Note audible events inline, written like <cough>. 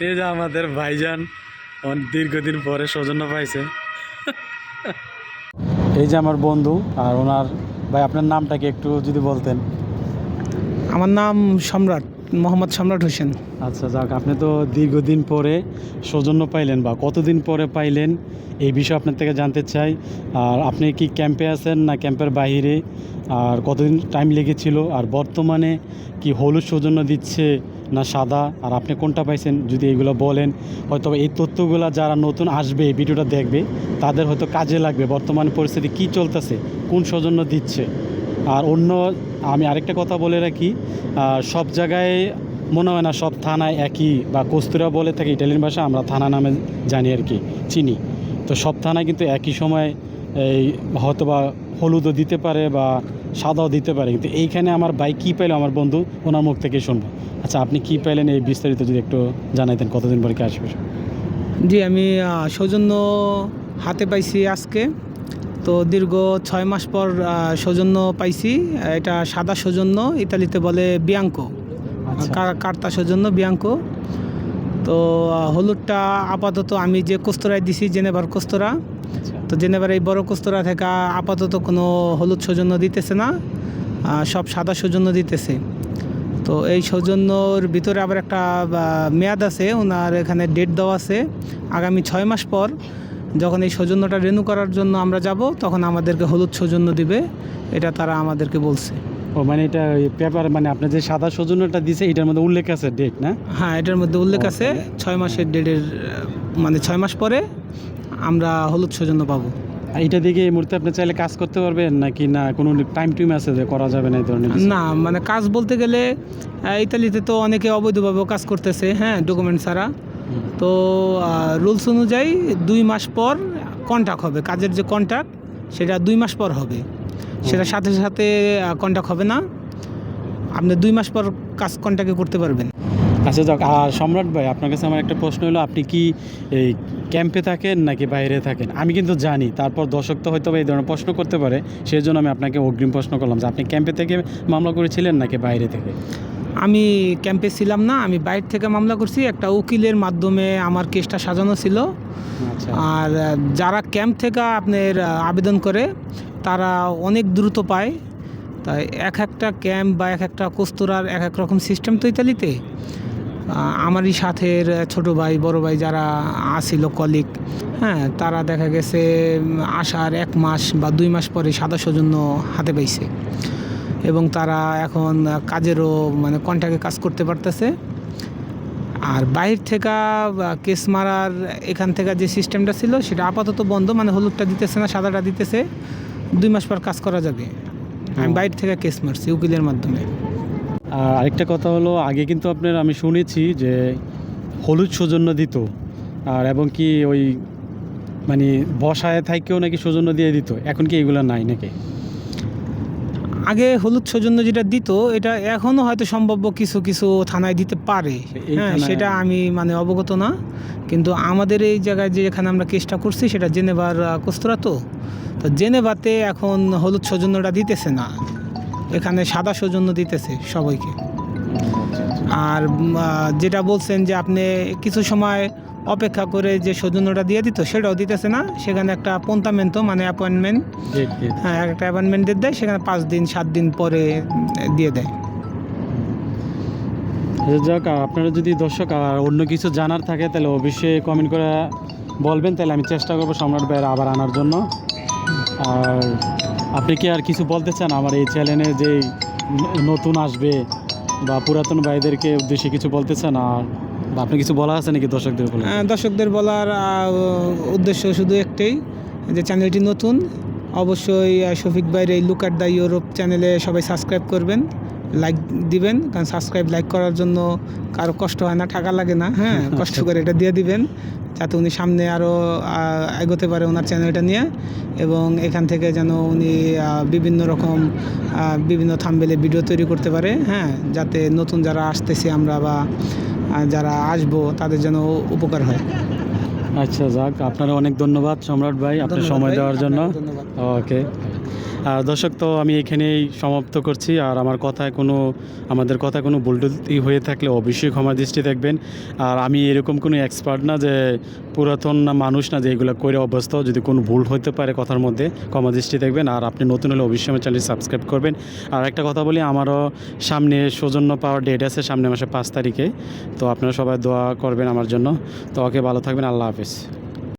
এই যে আমাদের ভাইজান দীর্ঘদিন পরে সৌজন্য পাইছে। এই যে আমার বন্ধু আর ওনার ভাই আপনার নামটা কি একটু যদি বলতেন? আমার নাম সম্রাট মোহাম্মদ সম্রাট হোসেন। আচ্ছা যাক আপনি তো দীর্ঘদিন পরে সৌজন্য পাইলেন বা কতদিন পরে পাইলেন এই বিষয়ে আপনার থেকে জানতে চাই। আর আপনি কি ক্যাম্পে আছেন না ক্যাম্পের বাইরে? আর কতদিন টাইম লেগেছিল? আর বর্তমানে কি হলুদ সৌজন্য দিচ্ছে না সাদা, আর আপনি কোনটা পাইছেন যদি এগুলো বলেন। হয়তো এই তথ্যগুলো যারা নতুন আসবে, এই ভিডিওটা দেখবে, তাদের হয়তো কাজে লাগবে, বর্তমান পরিস্থিতি কি চলতেছে, কোন সৌজন্য দিচ্ছে। আর অন্য, আমি আরেকটা কথা বলে রাখি সব জায়গায় মনে হয় না সব থানায় একই, বা কস্তুরা বলে থাকে, ইটালিয়ান ভাষা আমরা থানা নামে জানি আর কি, চিনি। তো সব থানায় কিন্তু একই সময় এই হয়তো বা হলুদও দিতে পারে, বা সাদাও দিতে পারে কিন্তু এইখানে আমার বাইক কী পাইলো আমার বন্ধু ওনার মুখ থেকে শুনব। আচ্ছা আপনি কী পাইলেন এই বিস্তারিত যদি একটু জানাইতেন কতদিন পরে কি আসবে? জি আমি সৌজন্য হাতে পাইছি আজকে। তো দীর্ঘ ছয় মাস পর সৌজন্য পাইছি। এটা সাদা সৌজন্য ইতালিতে বলে বিয়াঙ্কো। আচ্ছা। কার্তা সৌজন্য বিয়াঙ্কো। তো হলুদটা আপাতত আমি যে কোস্তরায় দিছি জেনেভার কোস্তরা আচ্ছা। তো জেনেভার এই বড় কোস্তরা থেকে আপাতত কোনো হলুদ সৌজন্য দিতেছে না সব সাদা সৌজন্য দিতেছে। তো এই সৌজন্যর ভিতরে আবার একটা মেয়াদ আছে ওনার এখানে ডেট দেওয়া আছে আগামী ছয় মাস পর যখন এই সৌজন্যটা রেনু করার জন্য আমরা যাব তখন আমাদেরকে হলুদ সৌজন্য দিবে এটা তারা আমাদেরকে বলছে। ও মানে এটা পেপার মানে আপনি যে সাদা সৌজন্যটা দিছে এটার মধ্যে উল্লেখ আছে ডেট না? হ্যাঁ এটার মধ্যে উল্লেখ আছে। ছয় মাসের ডেটের মানে ছয় মাস পরে আমরা হলুদ সৌজন্য পাবো। আর এটা দেখে এই মুহূর্তে আপনি চাইলে কাজ করতে পারবেন নাকি না কোনো টাইম টুইম আছে যে করা যাবে না এই ধরনের না মানে কাজ বলতে গেলে ইতালিতে তো অনেকে অবৈধভাবেও কাজ করতেছে হ্যাঁ ডকুমেন্ট ছাড়া। তো রুলস অনুযায়ী দুই মাস পর কন্ট্যাক্ট হবে। কাজের যে কন্ট্যাক্ট সেটা দুই মাস পর হবে। সেটা সাথে সাথে কন্ট্যাক্ট হবে না। আপনি দুই মাস পর কাজ কন্ট্যাক্টে করতে পারবেন। আচ্ছা যাক আর সম্রাট ভাই আপনার কাছে আমার একটা প্রশ্ন হলো আপনি কি এই ক্যাম্পে থাকেন নাকি বাইরে থাকেন? আমি কিন্তু জানি তারপর দর্শক তো হয়তো এই ধরনের প্রশ্ন করতে পারে সেই জন্য আমি আপনাকে অগ্রিম প্রশ্ন করলাম যে আপনি ক্যাম্পে থেকে মামলা করেছিলেন নাকি বাইরে থেকে? আমি ক্যাম্পে ছিলাম না আমি বাইরে থেকে মামলা করছি একটা উকিলের মাধ্যমে আমার কেসটা সাজানো ছিল। আচ্ছা। আর যারা ক্যাম্প থেকে আপনার আবেদন করে তারা অনেক দ্রুত পায়। তাই এক একটা ক্যাম্প বা এক একটা কোস্তরার এক এক রকম সিস্টেম তো ইতালিতে। আমারই সাথের ছোট ভাই, বড় ভাই যারা আসিল কলিগ হ্যাঁ তারা দেখা গেছে আসার এক মাস বা দুই মাস পরে সাদা সৌজন্য হাতে পাইছে। এবং তারা এখন কাজেরও মানে কন্ট্যাক্টে কাজ করতে পারতেছে। আর বাইরে থেকে কেস মারার এখান থেকে যে সিস্টেমটা ছিল, সেটা আপাতত বন্ধ মানে হলুদটা দিতেছে না, সাদাটা দিতেছে। দুই মাস পর কাজ করা যাবে। আমি। বাইরে থেকে কেস মারছি উকিলের মাধ্যমে। আর আরেকটা কথা হলো আগে কিন্তু আপনার আমি শুনেছি যে হলুদ সৌজন্য দিত। আর এবং কি ওই মানে বসায় থাকেও নাকি সৌজন্য দিয়ে দিত। এখন কি এগুলো নাই নাকি? আগে হলুদ সৌজন্য যেটা দিত এটা এখনও হয়তো সম্ভাব্য কিছু কিছু থানায় দিতে পারে। হ্যাঁ সেটা আমি মানে অবগত না। কিন্তু আমাদের এই জায়গায় যে এখানে আমরা কেসটা করছি সেটা জেনেভার কোস্তরা তো। তো জেনেভাতে এখন হলুদ সৌজন্যটা দিতেছে না। এখানে সাদা সৌজন্য দিতেছে সবাইকে। আর যেটা বলছেন যে আপনি কিছু সময় অপেক্ষা করে যে সৌজন্যটা দিয়ে দিত সেটাও দিতেছে না। সেখানে একটা পন্তামেন্ট মানে অ্যাপয়েন্টমেন্ট হ্যাঁ একটা অ্যাপয়েন্টমেন্ট ডেট দেয় সেখানে পাঁচ দিন সাত দিন পরে দিয়ে দেয়। আচ্ছা, যাক আপনারা যদি দর্শক আর অন্য কিছু জানার থাকে তাহলে অবশ্যই কমেন্ট করে বলবেন তাহলে আমি চেষ্টা করব সম্রাট ভাইয়ের আবার আনার জন্য। আর আপনি কি আর কিছু বলতে চান? আমার এই চ্যানেলে যে নতুন আসবে বা পুরাতন ভাইদেরকে উদ্দেশ্যে কিছু বলতে চান? আর আপনি কিছু বলা আছে নাকি দর্শকদের বলে আহ, দর্শকদের বলার উদ্দেশ্য শুধু একটাই যে চ্যানেলটি নতুন। অবশ্যই শফিক বাইরে লুকার দ্য ইউরোপ চ্যানেলে সবাই সাবস্ক্রাইব করবেন। লাইক দিবেন কারণ সাবস্ক্রাইব লাইক করার জন্য কারও কষ্ট হয় না টাকা লাগে না হ্যাঁ <laughs> কষ্ট করে এটা দিয়ে দিবেন যাতে উনি সামনে আরও এগোতে পারে ওনার চ্যানেলটা নিয়ে এবং এখান থেকে যেন উনি বিভিন্ন রকম বিভিন্ন থাম্বেলে ভিডিও তৈরি করতে পারে হ্যাঁ যাতে নতুন যারা আসতেছি আমরা বা যারা আসব তাদের যেন উপকার হয়। আচ্ছা যাক আপনারা অনেক ধন্যবাদ সম্রাট ভাই আপনার সময় দেওয়ার জন্য। ওকে দর্শক, তো আমি এখানেই সমাপ্ত করছি। আর আমার কথায় কোনো, আমাদের কথায় কোনো ভুলটুতি হয়ে থাকলে অবশ্যই ক্ষমা দৃষ্টি দেখবেন। আর আমি এরকম কোনো এক্সপার্ট না যে, পুরাতন না মানুষ না যে, এগুলো করে অভ্যস্ত। যদি কোনো ভুল হতে পারে কথার মধ্যে, ক্ষমা দৃষ্টি দেখবেন। আর আপনি নতুন হলে অবশ্যই আমার চ্যানেলটি সাবস্ক্রাইব করবেন। আর একটা কথা বলি, আমারও সামনে সৌজন্য পাওয়ার ডেট আছে সামনে মাসে পাঁচ তারিখে। তো আপনারা সবাই দোয়া করবেন আমার জন্য। তো ওকে ভালো থাকবেন, আল্লাহ হাফিজ।